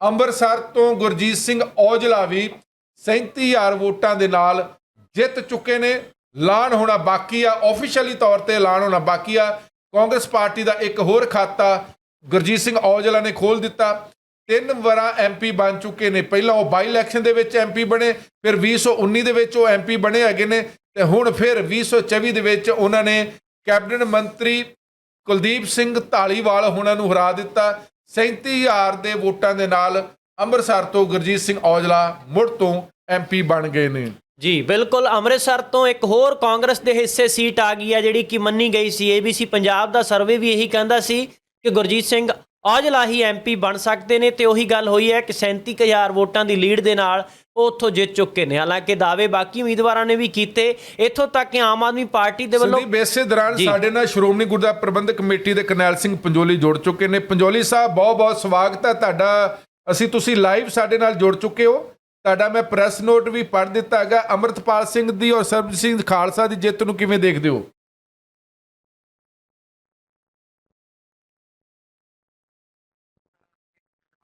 ਅੰਮ੍ਰਿਤਸਰ ਤੋਂ ਗੁਰਜੀਤ ਸਿੰਘ ਔਜਲਾ ਵੀ 37000 ਵੋਟਾਂ ਦੇ ਨਾਲ ਜਿੱਤ ਚੁੱਕੇ ਨੇ। ਐਲਾਨ ਹੋਣਾ ਬਾਕੀ ਆ ਆਫੀਸ਼ੀਅਲੀ ਤੌਰ ਤੇ ਐਲਾਨ ਹੋਣਾ ਬਾਕੀ ਆ। ਕਾਂਗਰਸ ਪਾਰਟੀ ਦਾ ਇੱਕ ਹੋਰ ਖਾਤਾ ਗੁਰਜੀਤ ਸਿੰਘ ਔਜਲਾ ਨੇ ਖੋਲ ਦਿੱਤਾ। ਤਿੰਨ ਵਾਰਾਂ ਐਮਪੀ ਬਣ ਚੁੱਕੇ ਨੇ। ਪਹਿਲਾਂ ਉਹ ਬਾਈ ਇਲੈਕਸ਼ਨ ਦੇ ਵਿੱਚ ਐਮਪੀ ਬਣੇ, ਫਿਰ 2019 ਦੇ ਵਿੱਚ ਉਹ ਐਮਪੀ ਬਣੇ ਹੈਗੇ ਨੇ ਤੇ ਹੁਣ ਫਿਰ 2024 ਦੇ ਵਿੱਚ ਉਹਨਾਂ ਨੇ ਕੈਬਨਿਟ ਮੰਤਰੀ ਕੁਲਦੀਪ ਸਿੰਘ ਢਾਲੀਵਾਲ ਉਹਨਾਂ ਨੂੰ ਹਰਾ ਦਿੱਤਾ। 37000 ਦੇ ਵੋਟਾਂ ਦੇ ਨਾਲ ਅੰਮ੍ਰਿਤਸਰ ਤੋਂ ਗੁਰਜੀਤ ਸਿੰਘ ਔਜਲਾ ਮੁੜ ਤੋਂ ਐਮਪੀ ਬਣ ਗਏ ਨੇ। ਜੀ, ਬਿਲਕੁਲ ਅੰਮ੍ਰਿਤਸਰ ਤੋਂ ਇੱਕ ਹੋਰ ਕਾਂਗਰਸ ਦੇ ਹਿੱਸੇ ਸੀਟ ਆ ਗਈ ਹੈ, ਜਿਹੜੀ ਕਿ ਮੰਨੀ ਗਈ ਸੀ। ABC ਪੰਜਾਬ ਦਾ ਸਰਵੇ ਵੀ ਇਹੀ ਕਹਿੰਦਾ ਸੀ ਕਿ ਗੁਰਜੀਤ ਸਿੰਘ ਔਜਲਾ ਹੀ ਐਮਪੀ ਬਣ ਸਕਦੇ ਨੇ ਤੇ ਉਹੀ ਗੱਲ ਹੋਈ ਹੈ ਕਿ 37000 ਵੋਟਾਂ ਦੀ ਲੀਡ ਦੇ ਨਾਲ ਉਹ ਉੱਥੋਂ ਜਿੱਤ ਚੁੱਕੇ ਨੇ। ਹਾਲਾਂਕਿ ਦਾਅਵੇ ਬਾਕੀ ਉਮੀਦਵਾਰਾਂ ਨੇ ਵੀ ਕੀਤੇ। ਇੱਥੋਂ ਤੱਕ ਕਿ ਆਮ ਆਦਮੀ ਪਾਰਟੀ ਦੇ ਵੱਲੋਂ ਸੰਦੀਪ ਇਸੇ ਦੌਰਾਨ। ਸਾਡੇ ਨਾਲ ਸ਼੍ਰੋਮਣੀ ਗੁਰਦੁਆਰਾ ਪ੍ਰਬੰਧਕ ਕਮੇਟੀ ਦੇ ਕਰਨੈਲ ਸਿੰਘ ਪੰਜੋਲੀ ਜੁੜ ਚੁੱਕੇ ਨੇ। ਪੰਜੋਲੀ ਸਾਹਿਬ ਬਹੁਤ ਬਹੁਤ ਸਵਾਗਤ ਹੈ ਤੁਹਾਡਾ। ਅਸੀਂ ਤੁਸੀਂ ਲਾਈਵ ਸਾਡੇ ਨਾਲ ਜੁੜ ਚੁੱਕੇ ਹੋ। ਤੁਹਾਡਾ ਮੈਂ ਪ੍ਰੈਸ ਨੋਟ ਵੀ ਪੜ੍ਹ ਦਿੱਤਾ ਹੈਗਾ। ਅਮਰਤਪਾਲ ਸਿੰਘ ਦੀ ਔਰ ਸਰਬਜੀਤ ਸਿੰਘ ਖਾਲਸਾ ਦੀ ਜਿੱਤ ਨੂੰ ਕਿਵੇਂ ਦੇਖਦੇ ਹੋ?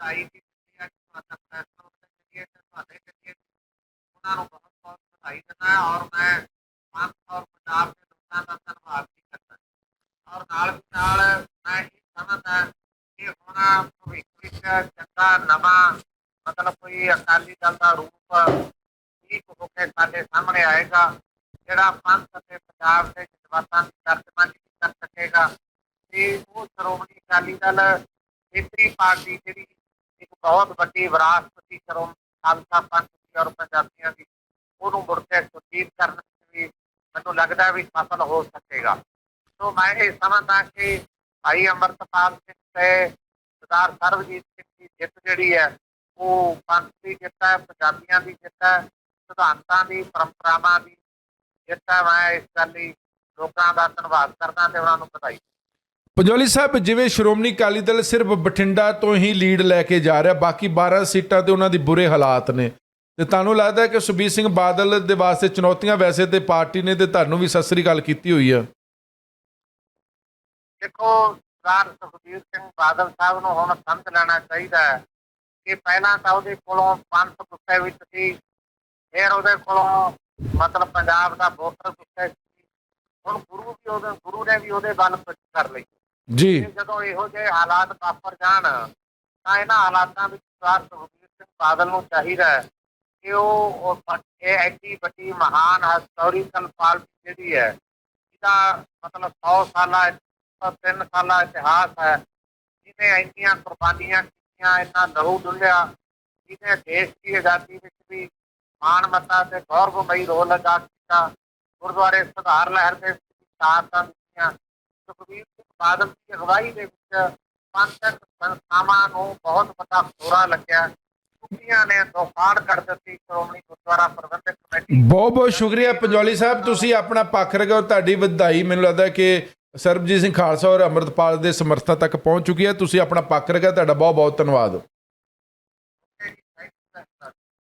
ਵਧਾਈ ਦਿੱਤੀ ਹੈ ਤੁਹਾਡਾ ਫੈਸਲਾ ਉਹਦੇ ਜਰੀਏ ਤੇ ਤੁਹਾਡੇ ਜਰੀਏ ਉਹਨਾਂ ਨੂੰ ਬਹੁਤ ਬਹੁਤ ਵਧਾਈ ਦਿੰਦਾ ਔਰ ਮੈਂ ਪੰਜ ਔਰ ਪੰਜਾਬ ਦੇ ਲੋਕਾਂ ਦਾ ਧੰਨਵਾਦ ਵੀ ਕਰਦਾ ਔਰ ਨਾਲ ਦੀ ਨਾਲ ਮੈਂ ਇਹ ਸਮਝਦਾ ਕਿ ਹੁਣ ਭਵਿੱਖ ਵਿੱਚ ਚੰਗਾ ਨਵਾਂ ਮਤਲਬ ਕੋਈ ਅਕਾਲੀ ਦਲ ਦਾ ਰੂਪ ਠੀਕ ਹੋ ਕੇ ਸਾਡੇ ਸਾਹਮਣੇ ਆਏਗਾ, ਜਿਹੜਾ ਪੰਥ ਅਤੇ ਪੰਜਾਬ ਦੇ ਜਜ਼ਬਾਤਾਂ ਦੀ ਤਰਜਮਾਨੀ ਕਰ ਸਕੇਗਾ। ਤੇ ਉਹ ਸ਼੍ਰੋਮਣੀ ਅਕਾਲੀ ਦਲ ਖੇਤਰੀ ਪਾਰਟੀ ਜਿਹੜੀ ਬਹੁਤ ਵੱਡੀ ਵਿਰਾਸਤ ਸੀ ਖਾਲਸਾ ਪੰਥ ਦੀ ਔਰ ਪੰਜਾਬੀਆਂ ਦੀ ਉਹਨੂੰ ਮੁੜ ਕੇ ਸੁਚੀਤ ਕਰਨ ਵੀ ਮੈਨੂੰ ਲੱਗਦਾ ਵੀ ਸਫਲ ਹੋ ਸਕੇਗਾ। ਸੋ ਮੈਂ ਇਹ ਸਮਝਦਾ ਕਿ ਭਾਈ ਅੰਮ੍ਰਿਤਪਾਲ ਸਿੰਘ ਤੇ ਸਰਦਾਰ ਸਰਬਜੀਤ ਸਿੰਘ ਦੀ ਜਿੱਤ ਜਿਹੜੀ ਹੈ, ਉਹ ਪੰਥ ਦੀ ਜਿੱਤ ਹੈ, ਪੰਜਾਬੀਆਂ ਦੀ ਜਿੱਤ ਹੈ, ਸਿਧਾਂਤਾਂ ਦੀ, ਪਰੰਪਰਾਵਾਂ ਦੀ ਜਿੱਤ ਹੈ। ਮੈਂ ਇਸ ਗੱਲ ਲਈ ਲੋਕਾਂ ਦਾ ਧੰਨਵਾਦ ਕਰਦਾ ਤੇ ਉਹਨਾਂ ਨੂੰ ਵਧਾਈ ਪੰਜੋਲੀ ਸਾਹਿਬ, ਜਿਵੇਂ ਸ਼੍ਰੋਮਣੀ ਅਕਾਲੀ ਦਲ ਸਿਰਫ ਬਠਿੰਡਾ ਤੋਂ ਹੀ ਲੀਡ ਲੈ ਕੇ ਜਾ ਰਿਹਾ, ਬਾਕੀ 12 ਸੀਟਾਂ ਤੇ ਉਹਨਾਂ ਦੀ ਬੁਰੇ ਹਾਲਾਤ ਨੇ। ਤੇ ਤੁਹਾਨੂੰ ਲੱਗਦਾ ਹੈ ਕਿ ਸੁਬੀਰ ਸਿੰਘ ਬਾਦਲ ਦੇ ਵਾਸਤੇ ਚੁਣੌਤੀਆਂ ਵੈਸੇ ਤੇ ਪਾਰਟੀ ਨੇ ਤੇ ਤੁਹਾਨੂੰ ਵੀ ਸਤਿ ਸ੍ਰੀ ਅਕਾਲ ਕੀਤੀ ਹੋਈ ਆ? ਦੇਖੋ, ਸਰਦਾਰ ਸੁਖਬੀਰ ਸਿੰਘ ਬਾਦਲ ਸਾਹਿਬ ਨੂੰ ਹੁਣ ਸਮਝ ਲੈਣਾ ਚਾਹੀਦਾ ਹੈ ਕਿ ਪਹਿਲਾਂ ਤਾਂ ਉਹਦੇ ਕੋਲੋਂ ਪੰਥ ਗੁੱਸੇ ਵਿੱਚ ਸੀ, ਫਿਰ ਉਹਦੇ ਕੋਲੋਂ ਮਤਲਬ ਪੰਜਾਬ ਦਾ ਵੋਟਰ ਗੁੱਸੇ ਸੀ। ਹੁਣ ਗੁਰੂ ਵੀ ਉਹਦੇ, ਗੁਰੂ ਨੇ ਵੀ ਉਹਦੇ ਵੱਲ ਪਿੱਠ ਕਰ ਲਈ। ਜੀ। ਜਦੋਂ ਇਹੋ ਜਿਹੇ ਹਾਲਾਤ ਵਾਪਰ ਜਾਣ, ਤਾਂ ਇਹਨਾਂ ਹਾਲਾਤਾਂ ਵਿੱਚ ਸਰਦਾਰ ਸੁਖਬੀਰ ਸਿੰਘ ਬਾਦਲ ਨੂੰ ਚਾਹੀਦਾ ਹੈ ਕਿ ਉਹ ਇਹ ਐਡੀ ਵੱਡੀ ਮਹਾਨ ਹਿਸਟੋਰੀਕਲ ਪਾਰਟੀ ਜਿਹੜੀ ਹੈ ਜਿਹਦਾ ਮਤਲਬ 100 ਸਾਲਾ 3 ਸਾਲਾ ਇਤਿਹਾਸ ਹੈ। ਜਿਹਨੇ ਇੰਨੀਆਂ ਕੁਰਬਾਨੀਆਂ ਕੀਤੀਆਂ, ਇੰਨਾ ਲਹੂ ਡੁੱਲਿਆ। ਜਿਹਨੇ ਦੇਸ਼ ਦੀ ਆਜ਼ਾਦੀ ਵਿੱਚ ਵੀ ਮਾਣ ਮੱਤਾ ਤੇ ਗੌਰਵਮਈ ਰੋਲ ਅਦਾ ਕੀਤਾ। ਗੁਰਦੁਆਰੇ ਸੁਧਾਰ ਲਹਿਰ ਦੇ ਸ਼ਹਾਦਤਾਂ ਦਿੱਤੀਆਂ। ਸੁਖਬੀਰ ਸਿੰਘ ਬਾਦਲ ਦੀ ਅਗਵਾਈ ਦੇ ਵਿੱਚ ਪੰਥਕ ਸੰਸਥਾਵਾਂ ਨੂੰ ਬਹੁਤ ਵੱਡਾ ਖੋਰਾ ਲੱਗਿਆ ਕੁੱਤੀਆਂ ਨੇ ਦੋਫਾੜ ਕਰ ਦਿੱਤੀ ਸ਼੍ਰੋਮਣੀ ਗੁਰਦੁਆਰਾ ਪ੍ਰਬੰਧਕ ਕਮੇਟੀ ਬਹੁਤ ਬਹੁਤ ਸ਼ੁਕਰੀਆ ਪੰਜੋਲੀ ਸਾਹਿਬ, ਤੁਸੀਂ ਆਪਣਾ ਪੱਖ ਰੱਖਿਆ ਤੁਹਾਡੀ ਵਧਾਈ ਮੈਨੂੰ ਲੱਗਦਾ ਕਿ ਸਰਬਜੀਤ ਸਿੰਘ ਖਾਲਸਾ ਔਰ ਅੰਮ੍ਰਿਤਪਾਲ ਦੇ ਸਮਰਥਾ ਤੱਕ ਪਹੁੰਚ ਚੁੱਕੀ ਹੈ। ਤੁਸੀਂ ਆਪਣਾ ਪੱਖ ਰੱਖਿਆ ਤੁਹਾਡਾ ਬਹੁਤ ਬਹੁਤ ਧੰਨਵਾਦ।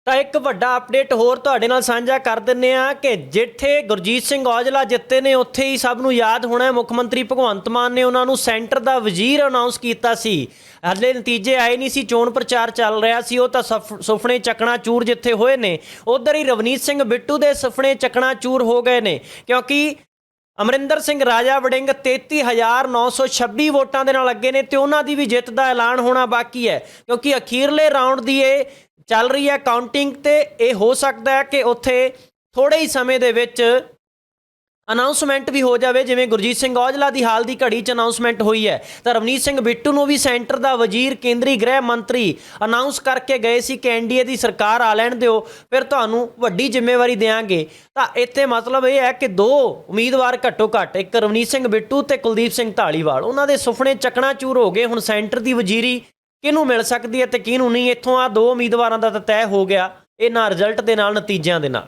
ਤਾਂ ਇੱਕ ਵੱਡਾ ਅਪਡੇਟ ਹੋਰ ਤੁਹਾਡੇ ਨਾਲ ਸਾਂਝਾ ਕਰ ਦਿੰਨੇ ਆ ਕਿ ਜਿੱਥੇ ਗੁਰਜੀਤ ਸਿੰਘ ਔਜਲਾ ਜਿੱਤੇ ਨੇ, ਉੱਥੇ ਹੀ ਸਭ ਨੂੰ ਯਾਦ ਹੋਣਾ ਹੈ। ਮੁੱਖ ਮੰਤਰੀ ਭਗਵੰਤ ਮਾਨ ਨੇ ਉਹਨਾਂ ਨੂੰ ਸੈਂਟਰ ਦਾ ਵਜ਼ੀਰ ਅਨਾਉਂਸ ਕੀਤਾ ਸੀ। ਹਲੇ ਨਤੀਜੇ ਆਏ ਨਹੀਂ ਸੀ, ਚੋਣ ਪ੍ਰਚਾਰ ਚੱਲ ਰਿਹਾ ਸੀ। ਉਹ ਤਾਂ ਸਫ- ਸੁਪਨੇ ਚੱਕਣਾ ਚੂਰ ਜਿੱਥੇ ਹੋਏ ਨੇ, ਉਧਰ ਹੀ ਰਵਨੀਤ ਸਿੰਘ ਬਿੱਟੂ ਦੇ ਸੁਪਨੇ ਚੱਕਣਾ ਚੂਰ ਹੋ ਗਏ ਨੇ। ਕਿਉਂਕਿ ਅਮਰਿੰਦਰ ਸਿੰਘ, ਰਾਜਾ ਵੜਿੰਗ 33926 ਵੋਟਾਂ ਦੇ ਨਾਲ ਅੱਗੇ ਨੇ ਤੇ ਉਹਨਾਂ ਦੀ ਵੀ ਜਿੱਤ ਦਾ ਐਲਾਨ ਹੋਣਾ ਬਾਕੀ ਹੈ। ਕਿਉਂਕਿ ਅਖੀਰਲੇ ਰਾਊਂਡ ਦੀ ਇਹ ਚੱਲ ਰਹੀ ਹੈ ਕਾਊਂਟਿੰਗ ਤੇ ਇਹ ਹੋ ਸਕਦਾ ਹੈ ਕਿ ਉੱਥੇ ਥੋੜੇ ਹੀ ਸਮੇਂ ਦੇ ਵਿੱਚ ਅਨਾਉਂਸਮੈਂਟ ਵੀ ਹੋ ਜਾਵੇ, ਜਿਵੇਂ ਗੁਰਜੀਤ ਸਿੰਘ ਔਜਲਾ ਦੀ ਹਾਲ ਦੀ ਘੜੀ 'ਚ ਅਨਾਉਂਸਮੈਂਟ ਹੋਈ ਹੈ। ਤਾਂ ਰਵਨੀਤ ਸਿੰਘ ਬਿੱਟੂ ਨੂੰ ਵੀ ਸੈਂਟਰ ਦਾ ਵਜ਼ੀਰ, ਕੇਂਦਰੀ ਗ੍ਰਹਿ ਮੰਤਰੀ ਅਨਾਉਂਸ ਕਰਕੇ ਗਏ ਸੀ ਕਿ ਐਨਡੀਏ ਦੀ ਸਰਕਾਰ ਆ ਲੈਣ ਦਿਓ, ਫਿਰ ਤੁਹਾਨੂੰ ਵੱਡੀ ਜ਼ਿੰਮੇਵਾਰੀ ਦੇਵਾਂਗੇ ਤਾਂ ਇੱਥੇ ਮਤਲਬ ਇਹ ਹੈ ਕਿ ਦੋ ਉਮੀਦਵਾਰ ਘੱਟੋ ਘੱਟ, ਇੱਕ ਰਵਨੀਤ ਸਿੰਘ ਬਿੱਟੂ ਤੇ ਕੁਲਦੀਪ ਸਿੰਘ ਢਾਲੀਵਾਲ ਉਹਨਾਂ ਦੇ ਸੁਪਨੇ ਚੂਰ ਹੋ ਗਏ, ਹੁਣ ਸੈਂਟਰ ਦੀ ਵਜ਼ੀਰੀ ਕਿਹਨੂੰ ਮਿਲ ਸਕਦੀ ਹੈ ਤੇ ਕਿਹਨੂੰ ਨਹੀਂ, ਇੱਥੋਂ ਆ ਦੋ ਉਮੀਦਵਾਰਾਂ ਦਾ ਤਾਂ ਤੈਅ ਹੋ ਗਿਆ ਇਹਨਾਂ ਰਿਜ਼ਲਟ ਦੇ ਨਾਲ, ਨਤੀਜਿਆਂ ਦੇ ਨਾਲ।